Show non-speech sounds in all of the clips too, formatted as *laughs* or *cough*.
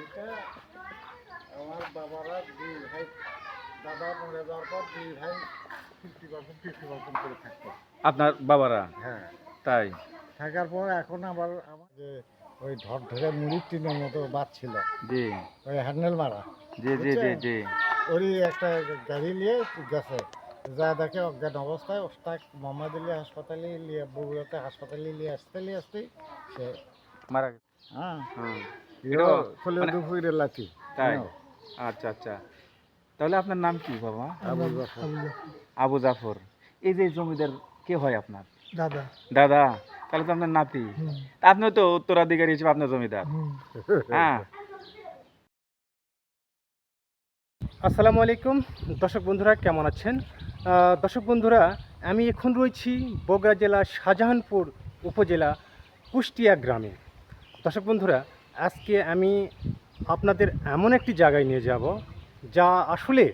এটা আমার বাবারা দুই ভাই দাদা মরে যাওয়ার পর দুই ভাই ফিফটি পার্সেন্ট ফিফটি পার্সেন্ট করে থাকতো। আপনার বাবারা? হ্যাঁ। তাই? থাকার পর এখন আবার আমার যে ওই ধর ধরে মুড়ির টিনের মতো বাদ ছিল। জি। ওই হ্যান্ডেল মারা। জি জি জি জি। ওরই একটা গাড়ি নিয়ে গেছে। যা দেখে অজ্ঞান অবস্থায় ওস্তাক মোহাম্মদ আলী হাসপাতালে নিয়ে বগুড়াতে হাসপাতালে নিয়ে আসতে নিয়ে আসতেই সে মারা গেছে। হ্যাঁ। হুম। মানে- তাই। আচ্ছা আচ্ছা। তাহলে আপনার নাম কি বাবা? আবু জাফর। এই যে জমিদার কে হয় আপনার? দাদা। দাদা? তাহলে তো আপনার নাতি। তা আপনিও তো উত্তরাধিকারী হিসেবে আপনার জমিদার। হ্যাঁ। আসসালামু আলাইকুম। দর্শক বন্ধুরা কেমন আছেন? আহ, দর্শক বন্ধুরা আমি এখন রয়েছি বগুড়া জেলা শাহজাহানপুর উপজেলা কুষ্টিয়া গ্রামে। দর্শক বন্ধুরা আজকে আমি আপনাদের এমন একটি জায়গায় নিয়ে যাব যা আসলে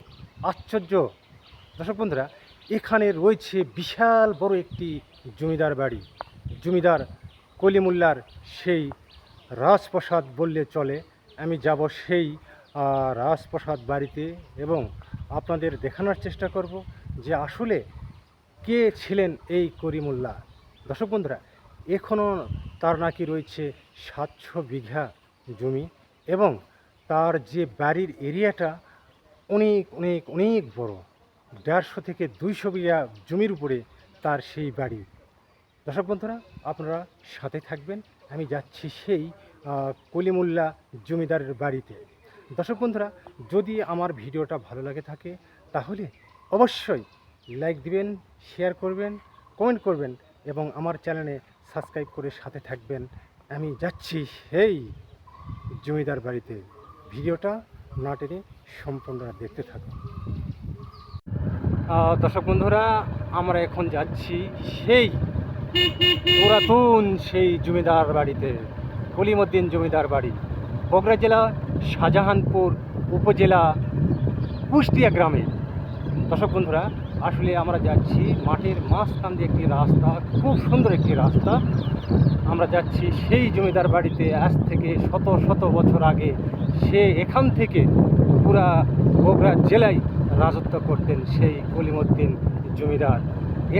আশ্চর্য। দর্শক বন্ধুরা, এখানে রয়েছে বিশাল বড় একটি জমিদার বাড়ি। জমিদার কলিমুল্লার সেই রাজপ্রাসাদ বললে চলে। আমি যাব সেই রাজপ্রাসাদ বাড়িতে এবং আপনাদের দেখানোর চেষ্টা করব যে আসলে কে ছিলেন এই করিমুল্লাহ দর্শক বন্ধুরা এখনও তার নাকি রয়েছে সাতশো বিঘা জমি এবং তার যে বাড়ির এরিয়াটা অনেক অনেক অনেক বড়। দেড়শো থেকে দুইশো বিঘা জমির উপরে তার সেই বাড়ি। দর্শক বন্ধুরা, আপনারা সাথে থাকবেন। আমি যাচ্ছি সেই কলিমুল্লা জমিদারের বাড়িতে। দর্শক বন্ধুরা, যদি আমার ভিডিওটা ভালো লাগে থাকে, তাহলে অবশ্যই লাইক দিবেন, শেয়ার করবেন, কমেন্ট করবেন এবং আমার চ্যানেলে সাবস্ক্রাইব করে সাথে থাকবেন। আমি যাচ্ছি সেই জমিদার বাড়িতে ভিডিওটা না টেনে সম্পূর্ণ দেখতে থাকুন। দর্শক বন্ধুরা, আমরা এখন যাচ্ছি সেই পুরাতন সেই জমিদার বাড়িতে, কলিমুদ্দিন জমিদার বাড়ি, বগুড়া জেলা শাহজাহানপুর উপজেলা কুষ্টিয়া গ্রামে। দর্শক বন্ধুরা আসলে আমরা যাচ্ছি মাঠের মাঝখান দিয়ে একটি রাস্তা খুব সুন্দর একটি রাস্তা। আমরা যাচ্ছি সেই জমিদার বাড়িতে আজ থেকে শত শত বছর আগে। সে এখান থেকে পুরা বগুড়া জেলায় রাজত্ব করতেন সেই কলিমুদ্দিন জমিদার।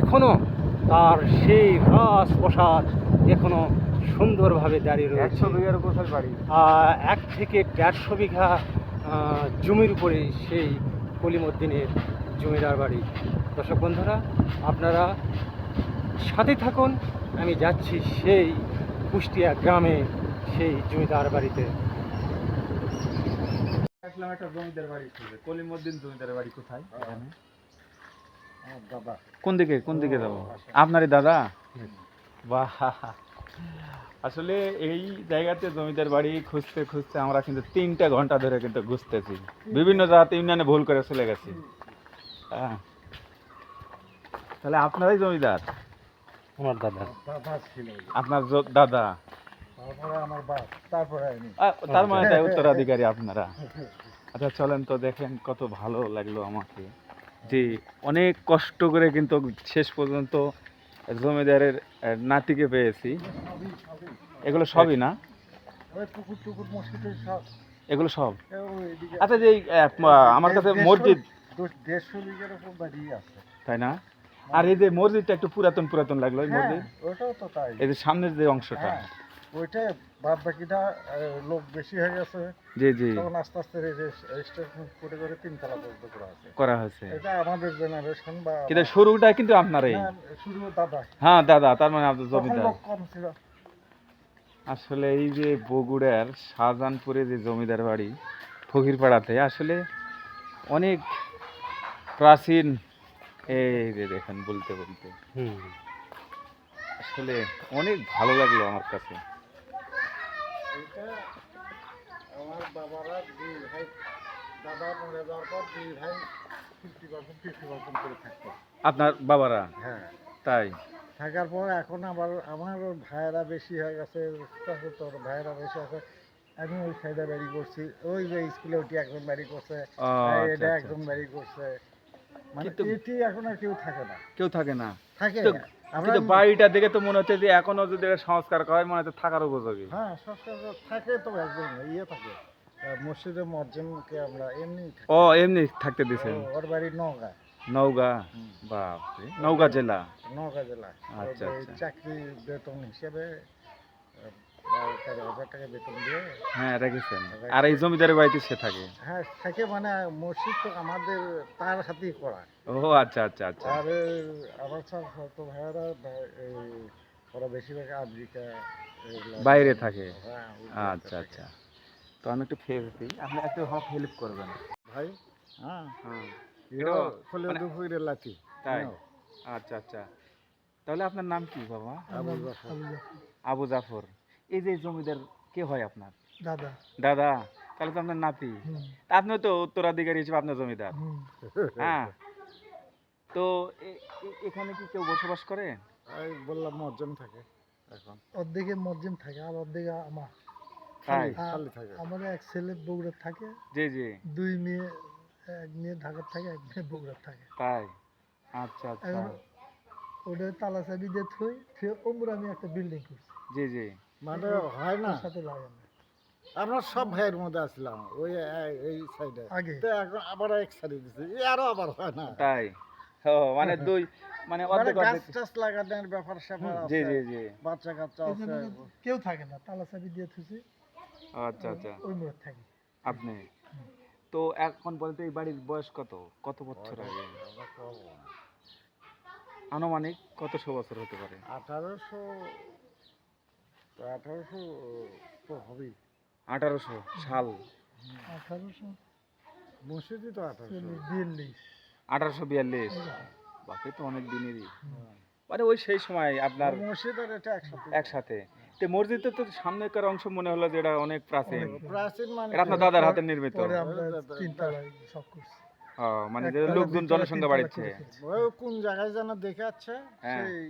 এখনও তার সেই রাজপ্রসাদ এখনও সুন্দরভাবে দাঁড়িয়ে রয়েছে। একশো বিঘার কোথায় বাড়ি। এক থেকে দেড়শো বিঘা জমির উপরে সেই কলিমুদ্দিনের জমিদার বাড়ি। দর্শক বন্ধুরা আপনারা সাথে থাকুন আমি যাচ্ছি সেই কুষ্টিয়া গ্রামে সেই জমিদার বাড়িতে। আসলাম একটা জমিদার বাড়ি খুঁজে কলিমুদ্দিন জমিদার বাড়ি কোথায়? এখানে? দাদা। কোন দিকে কোন দিকে যাব? আপনারই দাদা? বাহ। আসলে এই জায়গাতে জমিদার বাড়ি খুঁজতে খুঁজতে আমরা কিন্তু তিনটা ঘণ্টা ধরে কিন্তু খুঁজতেছি বিভিন্ন জায়গাতে ইউনিয়নে ভুল করে চলে গেছি। হ্যাঁ তাহলে আপনারাই জমিদার? আমার দাদা। দাদা ছিল। আপনার জ- দাদা? তারপরে আমার বাপ। তারপরে আমি। তার মানে তাই উত্তরাধিকারী আপনারা। আচ্ছা চলেন তো দেখেন কত ভালো লাগল আমাকে। যে অনেক কষ্ট করে কিন্তু শেষ পর্যন্ত জমিদারের আহ, নাতিকে পেয়েছি। সবই সবই এগুলো সবই না? ওই পুকুর টুকুর মসজিদের সব। এগুলো সব? আচ্ছা যে এই, আহ, আমার কাছে মসজিদ দেড়শো বিঘের উপর বাড়ি আছে। তাই না? আর এই যে মসজিদটা একটু পুরাতন পুরাতন লাগল এই হ্যাঁ, মসজিদ ওটাও তো তাই। এই যে সামনের যে অংশটা। হ্যাঁ ওইটা বাদ বাকিটা লোক বেশি হয়ে গেছে। জি জি। তখন আস্তে আস্তে রেজিস্ট্রেশন করে করে তিনতলা পর্যন্ত করা আছে। করা হয়েছে। এটা আমাদের জেনারেশন বা কিন্তু শুরুটা কিন্তু আপনারই। না, শুরু দাদা। হ্যাঁ দাদা তার মানে আপনার জমিদার। লোক কম ছিল। আসলে এই যে বগুড়ার শাহজাহানপুরে যে জমিদার বাড়ি ফকিরপাড়াতে আসলে অনেক প্রাচীন। এই যে দেখেন বলতে বলতে। আসলে অনেক ভালো লাগল আমার কাছে। আমার বাবারা দুই ভাই দাদা মরে যাওয়ার পর দুই ভাই ফিফটি পার্সেন্ট ফিফটি পার্সেন্ট করে থাকতো। আপনার বাবারা? হ্যাঁ। তাই? থাকার পর এখন আবার আমার ভাইয়েরা বেশি হয়ে গেছে তোর ভাইয়েরা বেশি আছে। আমি ওই সাইডে বাড়ি করছি। ওই যে স্কুলে ওটি একজন বাড়ি করছে। আচ্ছা, এটা আচ্ছা, একজন আচ্ছা। বাড়ি করছে। মানে কিন্তু- এটি এখন আর কেউ থাকে না। কেউ থাকে না। থাকে। কিন্তু বাড়িটা দেখে তো মনে হচ্ছে যে এখনও যদি এটা সংস্কার করা হয় মনে হচ্ছে থাকার উপযোগী। হ্যাঁ সংস্কার থাকে তো একজন ইয়ে থাকে। মসজিদে মজ্জেমকে আমরা এমনি। ও এমনি থাকতে দিছেন ও- ওর বাড়ি নওগাঁ। নওগাঁ। বাপরে নওগাঁ জেলা? নওগাঁ জেলা। আচ্ছা, আচ্ছা। চাকরি বেতন হিসেবে আহ, বারো তেরো হাজার টাকা বেতন দিয়ে হ্যাঁ রেখেছেন আর এই জমিদারের বাড়িতে সে থাকে? হ্যাঁ থাকে মানে মসজিদ তো আমাদের তার হাতেই করা। ও আচ্ছা আচ্ছা আচ্ছা। আর আমার সব ছোট ভাইয়েরা ওরা বেশিরভাগ আমেরিকা বাইরে থাকে? হ্যাঁ, আচ্ছা আচ্ছা। তো আমি একটু ফেস দিই আপনি একটু আমাকে হেল্প করবেন। ভাই হ্যাঁ। হ্যাঁ। এটাও মানে- তাই? আচ্ছা আচ্ছা। তাহলে আপনার নাম কি বাবা? আবু জাফর। এই যে জমিদার কে হয় আপনার? দাদা। দাদা? তাহলে তো আপনার নাতি। আপনিও তো উত্তরাধিকারী হিসেবে আপনার জমিদার। হ্যাঁ। তো এখানে কি কেউ বসবাস করে? বললাম মজ্জম থাকে এখন। অর্ধেকে মসজিদ থাকে আর অর্ধেকে আমার। আমার এক ছেলে বগুড়া থাকে জি জি। দুই মেয়ে এক মেয়ে ঢাকার থাকে এক মেয়ে বগুড়া থাকে। তাই? আচ্ছা আচ্ছা। ওটা তালা চাবি দিয়ে থই সে ওমর আমি একটা বিল্ডিং করছি। জি জি। মানে হয় না। সাথে লাগে না। আমরা সব ভাইয়ের মধ্যে আসলাম ওই এই সাইডে আগে। তো এখন আবার এক সাইডে আরও আবার হয় না। তাই? ও মানে *laughs* দুই মানে মানে অর্ধেক গাছ অর্ধেক। টাছ লাগানোর ব্যাপার স্যাপার জি জি জি। বাচ্চা কাচ্চা আছে। কেউ থাকে না তালা চাবি দিয়ে থুছি আচ্ছা আচ্ছা। ওই মোড় থাকি। আপনি? তো এখন বলতে এই বাড়ির বয়স কত? কত বছর? আগে আনুমানিক কতশো বছর হতে পারে? আঠারোশো আঠারোশো তো হবেই আঠারোশো সাল। আঠারোশো মসজিদই তো আঠারোশো। বিয়াল্লিশ। আঠারোশো বিয়াল্লিশ। বাপে তো অনেক দিনেরই। মানে ওই সেই সময় আপনার মসজিদ আর এটা একসাথে। একসাথে। তো মসজিদের তো সামনেকার অংশ মনে হলো যে এটা অনেক প্রাচীন। প্রাচীন মানে আপনার দাদার হাতে নির্মিত। পরে আমরা দাদা- সব করছি। মানে যে লোকজন জনসংখ্যা বাড়ছে কোন জায়গায় যেন দেখে আছে হ্যাঁ। সেই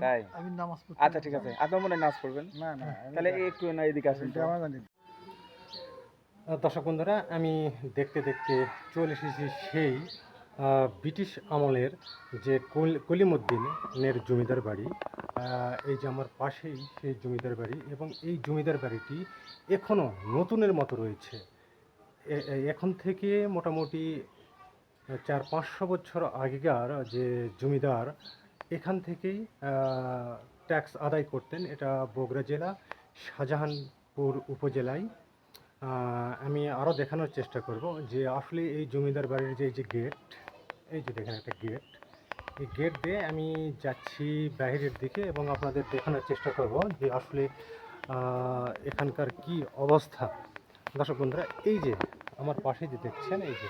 তাই? আমি নামাজ আচ্ছা ঠিক আছে। আপনার মনে হয় নাচ করবেন না না তাহলে একটু না এদিকে আসেন দর্শক বন্ধুরা আমি দেখতে দেখতে চলে এসেছি সেই আহ, ব্রিটিশ আমলের যে কল- কলিমুদ্দিনের জমিদার বাড়ি। এই যে আমার পাশেই সেই জমিদার বাড়ি এবং এই জমিদার বাড়িটি এখনও নতুনের মতো রয়েছে। এখন থেকে মোটামুটি চার পাঁচশো বছর আগেকার যে জমিদার, এখান থেকেই ট্যাক্স আদায় করতেন। এটা বগুড়া জেলা, শাহজাহানপুর উপজেলায়। আমি আরও দেখানোর চেষ্টা করব যে আসলে এই জমিদার বাড়ির যে এই যে গেট এই যে দেখেন একটা গেট এই গেট দিয়ে আমি যাচ্ছি বাইরের দিকে এবং আপনাদের দেখানোর চেষ্টা করব যে আসলে এখানকার কি অবস্থা। দর্শক বন্ধুরা, এই যে আমার পাশে যে দেখছেন, এই যে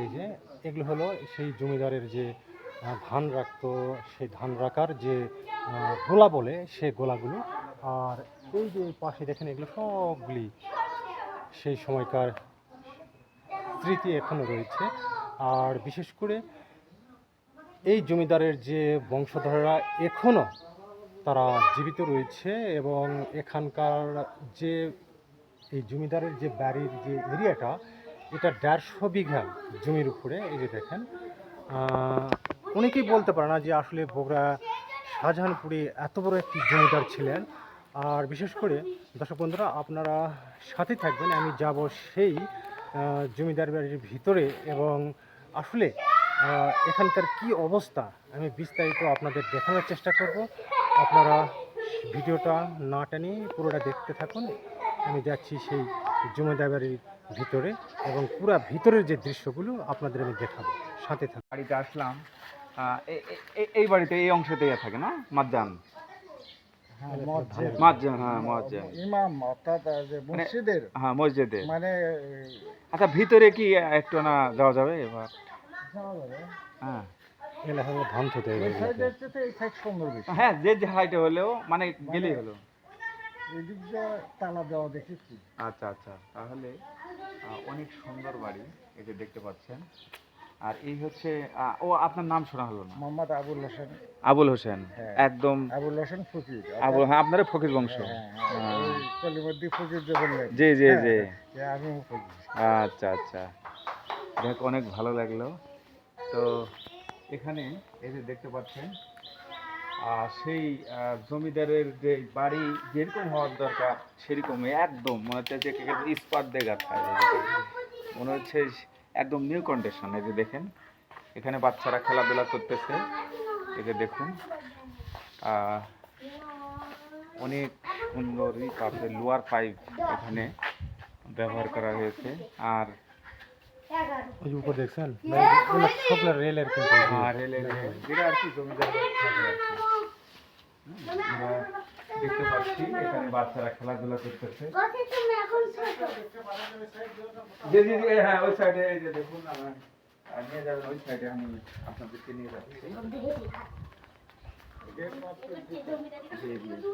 এই যে, এগুলো হলো সেই জমিদারের যে ধান রাখতো, সেই ধান রাখার যে গোলা বলে সেই গোলাগুলো। আর এই যে পাশে দেখেন, এগুলো সবগুলি সেই সময়কার স্মৃতি এখনও রয়েছে। আর বিশেষ করে এই জমিদারের যে বংশধররা এখনও তারা জীবিত রয়েছে এবং এখানকার যে এই জমিদারের যে বাড়ির যে এরিয়াটা, এটা দেড়শো বিঘা জমির উপরে, এই যে দেখেন অনেকেই বলতে পারে না যে আসলে বগুড়া শাহজাহানপুরে এত বড় একটি জমিদার ছিলেন। আর বিশেষ করে, দর্শক বন্ধুরা, আপনারা সাথে থাকবেন, আমি যাব সেই জমিদার বাড়ির ভিতরে এবং আসলে এখানকার কি অবস্থা, আমি বিস্তারিত আপনাদের দেখানোর চেষ্টা করব। আপনারা ভিডিওটা না টেনে পুরোটা দেখতে থাকুন। আমি যাচ্ছি সেই জমিদার বাড়ির ভিতরে এবং পুরা ভিতরের যে দৃশ্যগুলো আপনাদের আমি দেখাবো। সাথে থাকুন বাড়িতে আসলাম। এই বাড়িতে এই অংশতেই থাকে না? হ্যাঁ, হ্যাঁ হ্যাঁ মানে আচ্ছা ভিতরে কি একটু না যাওয়া যাবে এবার হ্যাঁ। বেশি। হ্যাঁ যে যে হাইটে হলেও মানে গেলেই হলো। এদিক দিয়ে তালা দেওয়া দেখেছি। আচ্ছা আচ্ছা। তাহলে অনেক সুন্দর বাড়ি এই যে দেখতে পাচ্ছেন। আর এই হচ্ছে ও আপনার নাম শোনা হলো না? মোহাম্মদ আবুল হোসেন। আবুল হোসেন হ্যাঁ। একদম আবুল হোসেন ফকির। আবুল হ্যাঁ আপনার ফকির বংশ। হ্যাঁ, হ্যাঁ, কলিমদ্দি ফকির জি জি জি। ফকির। আচ্ছা আচ্ছা। দেখ অনেক ভালো লাগল। তো এখানে এই যে দেখতে পাচ্ছেন সেই জমিদারের যে বাড়ি যেরকম হওয়ার দরকার সেরকম একদম মনে হচ্ছে যে ইস্পাত দিয়ে গাঁথা মনে হচ্ছে একদম নিউ কন্ডিশন এই যে দেখেন এখানে বাচ্চারা খেলাধুলা করতেছে এই যে দেখুন অনেক সুন্দরই তারপরে লোয়ার পাইপ এখানে ব্যবহার করা হয়েছে আর ওই উপর দেখছেন? রেলের কিন্তু। রেলের যেটা আর কি জমিদার বাড়ি থাকে আর কি। হুম, দেখতে পাচ্ছি, এখানে বাচ্চারা খেলাধুলা করতেছে। হ্যাঁ ওই সাইডে।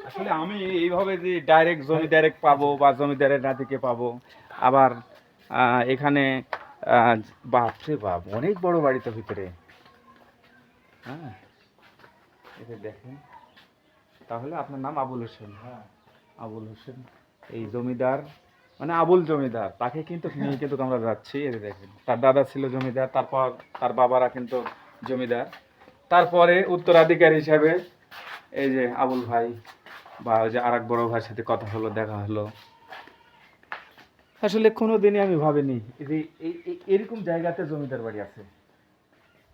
আসলে আমি এইভাবে যে ডাইরেক্ট জমি ডাইরেক্ট পাবো বা জমিদারের নাতিকে পাবো, আবার এখানে বাপরে বাপ, অনেক বড় বাড়িতে ভিতরে। হ্যাঁ এটা দেখেন। তাহলে আপনার নাম আবুল হোসেন। হ্যাঁ। আবুল হোসেন এই জমিদার মানে আবুল জমিদার তাকে কিন্তু *laughs* নিয়ে কিন্তু আমরা যাচ্ছি এই দেখেন। তার দাদা ছিল জমিদার তারপর তার বাবারা কিন্তু জমিদার। তারপরে উত্তরাধিকারী হিসাবে এই যে আবুল ভাই বা ওই যে আর এক বড় ভাইয়ের সাথে কথা হলো দেখা হলো। আসলে কোনো দিনই আমি ভাবিনি যে এরকম জায়গাতে জমিদার বাড়ি আছে।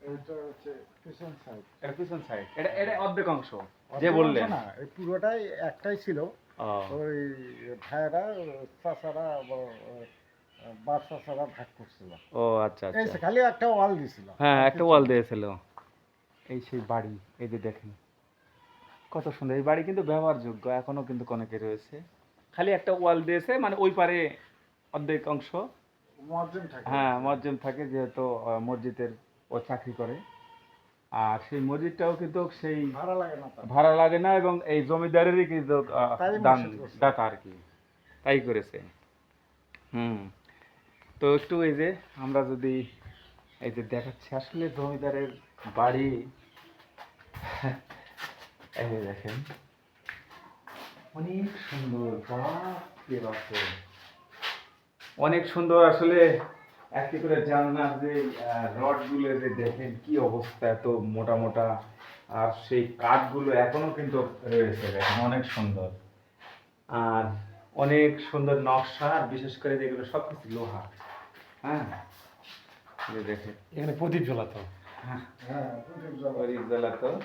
এটা হচ্ছে পিছন সাইড এটা পিছন সাইড এটা এটা অর্ধেক অংশ। যে বললেন। না পুরোটাই একটাই ছিল। ওই ভাইয়েরা চাচারা বাপ চাচারা ভাগ করছিল। ও আচ্ছা আচ্ছা। খালি একটা ওয়াল দিছিল হ্যাঁ একটা ওয়াল দিয়েছিল। এই সেই বাড়ি এই যে দেখেন কত সুন্দর। এই বাড়ি কিন্তু ব্যবহারযোগ্য এখনও কিন্তু অনেকে রয়েছে। খালি একটা ওয়াল দিয়েছে মানে ওই পারে অর্ধেক অংশ। মসজিদ থাকে। হ্যাঁ মসজিদ থাকে যেহেতু মসজিদের ও চাকরি করে। আর সেই মসজিদটাও কিন্তু সেই ভাড়া লাগে না ভাড়া লাগে না এবং এই জমিদারেরই কিন্তু দান দাতা আর কি। তাই করেছে। হুম। তো একটু এই যে আমরা যদি এই যে দেখাচ্ছি আসলে জমিদারের বাড়ি। *laughs* এই দেখেন অনেক সুন্দর। অনেক সুন্দর আসলে একটি করে জানলার যে রডগুলো যে দেখেন কি অবস্থা এত মোটা মোটা আর সেই কাঠগুলো এখনও কিন্তু রয়েছে। দেখেন অনেক সুন্দর। আর অনেক সুন্দর নকশা আর বিশেষ করে যেগুলো সব কিছু লোহা। হ্যাঁ? দেখেন। এখানে প্রদীপ জ্বলাতো। হ্যাঁ প্রদীপ জ্বালা। হরিজলা তো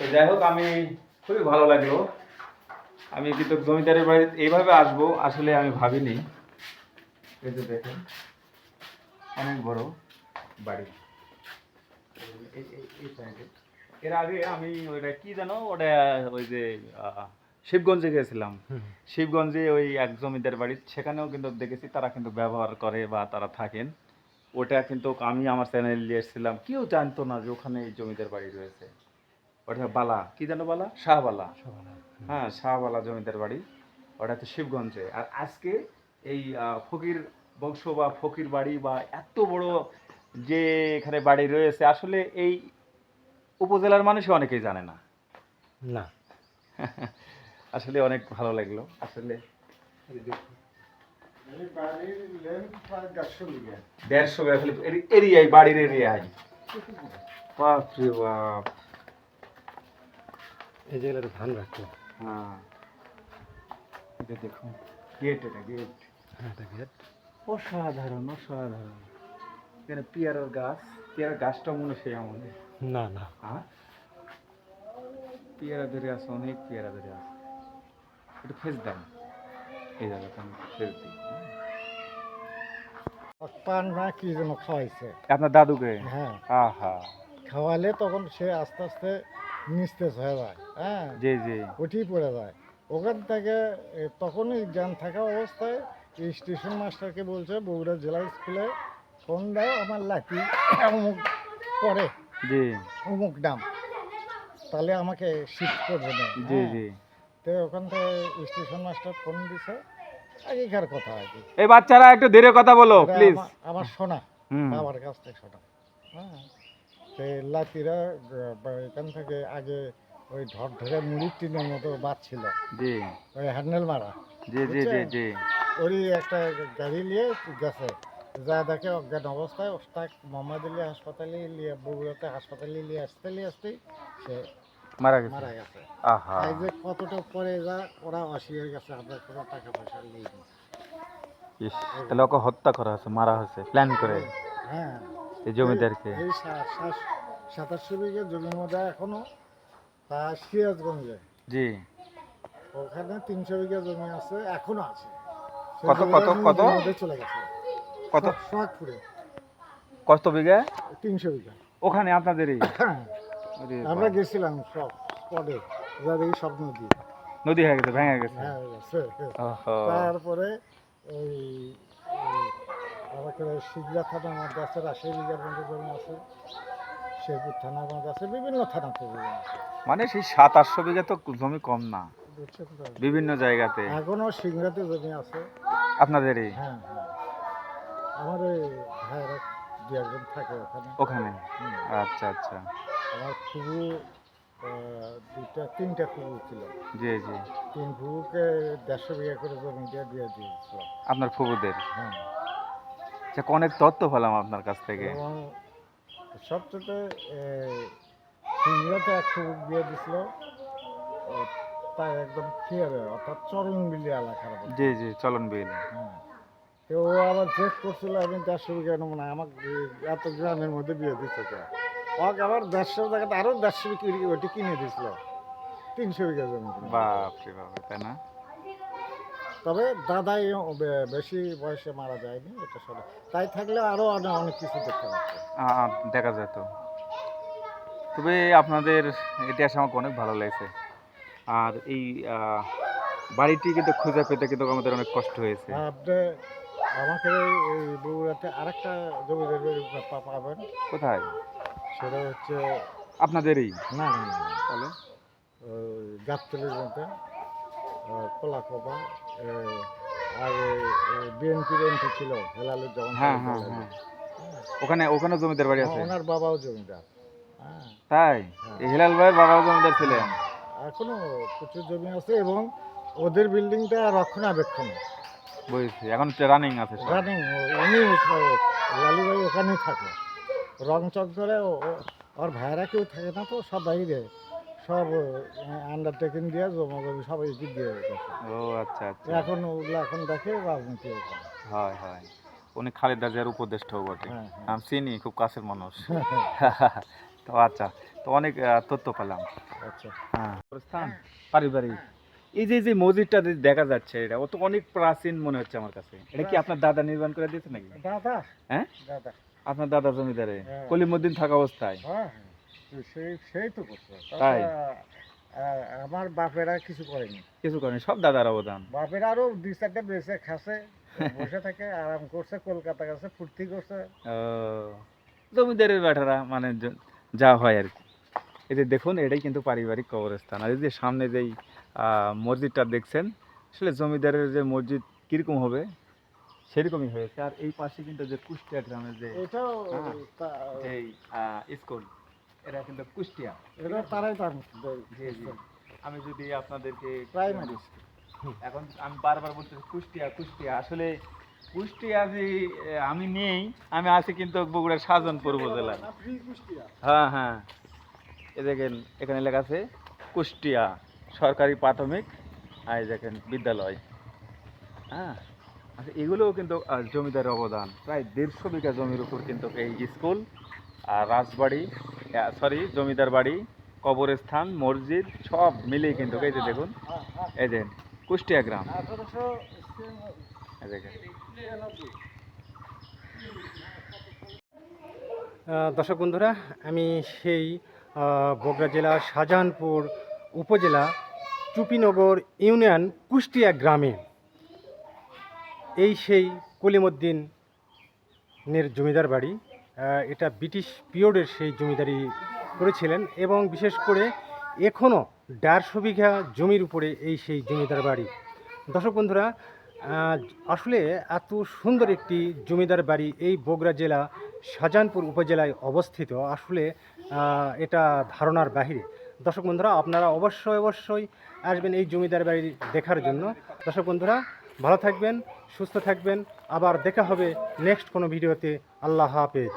তো যাই হোক আমি খুবই ভালো লাগল। আমি কিন্তু জমিদারের বাড়ি এইভাবে আসব আসলে আমি ভাবিনি। এই যে দেখেন। অনেক বড় বাড়ি। এর আগে আমি ওইটা কি জানো ওটা ওই যে শিবগঞ্জে গেছিলাম শিবগঞ্জে ওই এক জমিদার বাড়ি সেখানেও কিন্তু দেখেছি তারা কিন্তু ব্যবহার করে বা তারা থাকেন। ওটা কিন্তু আমি আমার চ্যানেল নিয়ে এসেছিলাম। কেউ জানতো না যে ওখানে এই জমিদার বাড়ি রয়েছে। ওটা বালা কি জানো বালা? শাহবালা। হ্যাঁ শাহবালা জমিদার বাড়ি। ওটা হচ্ছে শিবগঞ্জে। আর আজকে এই ফকির বংশ বা ফকির বাড়ি বা এত বড় যে এখানে বাড়ি রয়েছে আসলে এই উপজেলার মানুষই অনেকেই জানে না। না। *laughs* আসলে অনেক ভালো লাগল। আসলে দেড়শো দেড়শো এরিয়ায় বাড়ির এরিয়ায় বাপ রে বাপ। এই জায়গাটা ধান রাখতো হ্যাঁ। এটা দেখুন গেট এটা গেট হ্যাঁ এটা গেট অসাধারণ অসাধারণ। এখানে পেয়ারার গাছ পেয়ারার গাছটা মনে সেই আমাদের। না না। আর? পেয়ারা ধরে আছে অনেক পেয়ারা ধরে আছে। একটু ফেস দেন এই জায়গাটা আমি ফেস দিই। পান না কি যেন খাওয়াইছে? আপনার দাদুকে? হ্যাঁ। আহা। খাওয়ালে তখন সে আস্তে আস্তে নিস্তেজ হয়ে যায় হ্যাঁ? জি জি। উঠেই পড়ে যায়। ওখান থেকে তখনই জ্ঞান থাকা অবস্থায় স্টেশন মাস্টারকে বলছে বগুড়া জেলা স্কুলে ফোন দাও আমার লাঠি অমুক পরে জি। অমুক দাম তাহলে আমাকে শিফট করবে না। জি হ্যাঁ। জি। তো ওখান থেকে স্টেশন মাস্টার ফোন দিছে। আগেকার কথা আর কি। এই বাচ্চারা একটু ধীরে কথা বলো প্লিজ আমা- আমার শোনা বাবার কাছ থেকে শোনা হ্যাঁ। তো লাতিরা এখান থেকে আগে ওই ঢর ধরে মুড়ির টিনের মতো বাঁচছিল জি। ওই হ্যান্ডেল মারা। জি জি জি জি। ওরই একটা গাড়ি নিয়ে গেছে। যা দেখে অজ্ঞান অবস্থায় ওস্তাক মোহাম্মদ আলী হাসপাতালে নিয়ে বগুড়াতে হাসপাতালে নিয়ে আসতে নিয়ে আসতেই সে মারা গেছে। মারা গেছে। আহা। এই যে কতটা পরে যা ওরা অসুবিধা গেছে আমরা কোনো টাকা পয়সা নেই। ইস, তাহলে ওকে হত্যা করা হয়েছে মারা হয়েছে প্ল্যান করে। হ্যাঁ। এই জমিদারকে। এই সাতাশশো বিঘে জমির মধ্যে এখনও তা সিরাজগঞ্জে। জি। ওখানে তিনশো বিঘা জমি আছে এখনও আছে। কত, কত, কত? চলে গেছে। কত? কত বিঘা? তিনশো বিঘা। ওখানে আপনাদেরই? ওরে আমরা গেছিলাম সব স্পটে। যা দেখি সব নদী। নদী হয়ে গেছে ভেঙে গেছে। হ্যাঁ তারপরে ওই আমাকে শিগলা থানার মধ্যে আছে রাজশাহী বিঘার মধ্যে জমি আছে শেরপুর থানার মধ্যে আছে বিভিন্ন আছে। মানে সেই সাত আটশো বিঘা তো জমি কম না? বিভিন্ন জায়গাতে? এখনও সিংড়াতে জমি আছে। আপনাদেরই? হ্যাঁ হ্যাঁ। আমার ওই ভাইয়েরা দু একজন থাকে ওখানে। ওখানে? আচ্ছা আচ্ছা। আমার খুবু দুইটা তিনটা খুবু ছিল। জি জি। তিন খুবুকে দেড়শো বিঘা করে জমি দিয়ে দিয়ে দিয়েছিল। আপনার ফুবুদের? হ্যাঁ। আচ্ছা অনেক তথ্য পেলাম আপনার কাছ থেকে। এবং সবচেয়ে সিংড়াতে এক খুবুক দিয়ে দিছিল তাই একদম ক্লিয়ার অর্থাৎ চরণ বিলি এলাকার। জি জি চলন বিল হ্যাঁ। তো ও আবার চেক করছিল আমি দেড়শো বিঘা নেব না আমাকে এত গ্রামের মধ্যে বিয়ে দিচ্ছে কে? ওকে আবার দেড়শো জায়গাতে আরও দেড়শো বিঘা ওটি কিনে দিছিল। তিনশো বিঘা জমি কিনে। বাপ তাই না? তবে দাদাই বেশি বয়সে মারা যায়নি এটা সরে তাই থাকলে আরও অনেক অনেক কিছু দেখতে পাচ্ছে দেখা যেত তবে আপনাদের ইতিহাস আমাকে অনেক ভালো লেগেছে। আর এই বাড়িটি কিন্তু খুঁজে পেতে কিন্তু আমাদের অনেক কষ্ট হয়েছে। আপনি আমাকে এই- বগুড়াতে আরেকটা জমিদার বাড়ি পাবেন। কোথায়? সেটা হচ্ছে আপনাদেরই? না না না, তাহলে? গাবতলির মধ্যে কোলাকোবা আর বিএনপির এমপি ছিল হেলালুর জমান হ্যাঁ হ্যাঁ হ্যাঁ। ওখানে ওখানে জমিদার বাড়ি আছে? ওনার বাবাও জমিদার। হ্যাঁ। তাই? হিলাল ভাইয়ের বাবাও জমিদার ছিলেন? এখনও প্রচুর জমি আছে এবং ওদের বিল্ডিংটা রক্ষণাবেক্ষণ। বুঝছি এখন রানিং আছে রানিং উনি লালু ভাই ওখানেই থাকে। রং চক্করে ওর ভাইয়েরা কেউ থাকে না তো সব বাইরে। সব আন্ডারটেকিং দিয়ে জমা জমি সবাই এদিক দিয়ে ও আচ্ছা আচ্ছা। এখন ওগুলো এখন দেখে রাজনীতি হয় হয়। উনি খালেদা জিয়ার উপদেষ্টাও বটে। হ্যাঁ হ্যাঁ। আমি চিনি খুব কাছের মানুষ। *laughs* তো আচ্ছা তো অনেক তথ্য পেলাম। আচ্ছা। হ্যাঁ। স্থান পারিবারিক। এই যে যে মসজিদটা দেখা যাচ্ছে এটা ও তো অনেক প্রাচীন মনে হচ্ছে আমার কাছে। এটা কি আপনার দাদা নির্মাণ করে দিয়েছে নাকি? দাদা। হ্যাঁ? দাদা। আপনার দাদা জমিদারে? হ্যাঁ। কলিমুদ্দিন থাকা অবস্থায়? হ্যাঁ হ্যাঁ। সেই সেই তো তাই? আমার বাপেরা কিছু করেনি। কিছু করেনি সব দাদার অবদান। বাপের আরও দুই চারটে বেঁচে খাসে বসে থাকে আরাম করছে কলকাতা গেছে ফুর্তি করছে। ও, জমিদারের ব্যাটারা মানে য- হয় আর কি। এই যে দেখুন এটাই কিন্তু পারিবারিক কবরস্থান। আর এই যে সামনে যেই মসজিদটা দেখছেন আসলে জমিদারের যে মসজিদ কীরকম হবে সেরকমই হয়েছে। আর এই পাশে কিন্তু যে কুষ্টিয়া গ্রামের যে এটাও হ্যাঁ। এই স্কুল এরা কিন্তু কুষ্টিয়া। তারাই তার জি জি। আমি যদি আপনাদেরকে প্রাইমারি এখন আমি বারবার বলতেছি কুষ্টিয়া কুষ্টিয়া। আসলে কুষ্টিয়া যে আমি নেই আমি আছি কিন্তু বগুড়ার সাজনপুর উপজেলায়। হ্যাঁ হ্যাঁ। এ দেখেন এখানে লেখা আছে কুষ্টিয়া সরকারি প্রাথমিক আর দেখেন বিদ্যালয়। হ্যাঁ আচ্ছা এগুলোও কিন্তু জমিদারের অবদান। প্রায় দেড়শো বিঘা জমির উপর কিন্তু এই স্কুল আর রাজবাড়ি সরি জমিদার বাড়ি কবরস্থান মসজিদ সব মিলিয়ে কিন্তু এই যে দেখুন এই যে কুষ্টিয়া গ্রাম। দর্শক বন্ধুরা, আমি সেই বগুড়া জেলার শাহজাহানপুর উপজেলা চুপিনগর ইউনিয়ন কুষ্টিয়া গ্রামে। এই সেই কলিমুদ্দিনের জমিদার বাড়ি এটা ব্রিটিশ পিরিয়ডের সেই জমিদারি করেছিলেন এবং বিশেষ করে এখনও দেড়শো বিঘা জমির উপরে এই সেই জমিদার বাড়ি। দর্শক বন্ধুরা আসলে এত সুন্দর একটি জমিদার বাড়ি এই বগুড়া জেলা, শাহজাহানপুর উপজেলায় অবস্থিত। আসলে এটা ধারণার বাহিরে। দর্শক বন্ধুরা, আপনারা অবশ্যই অবশ্যই আসবেন এই জমিদার বাড়ি দেখার জন্য। দর্শক বন্ধুরা, ভালো থাকবেন, সুস্থ থাকবেন। আবার দেখা হবে নেক্সট কোনো ভিডিওতে। আল্লাহ হাফেজ।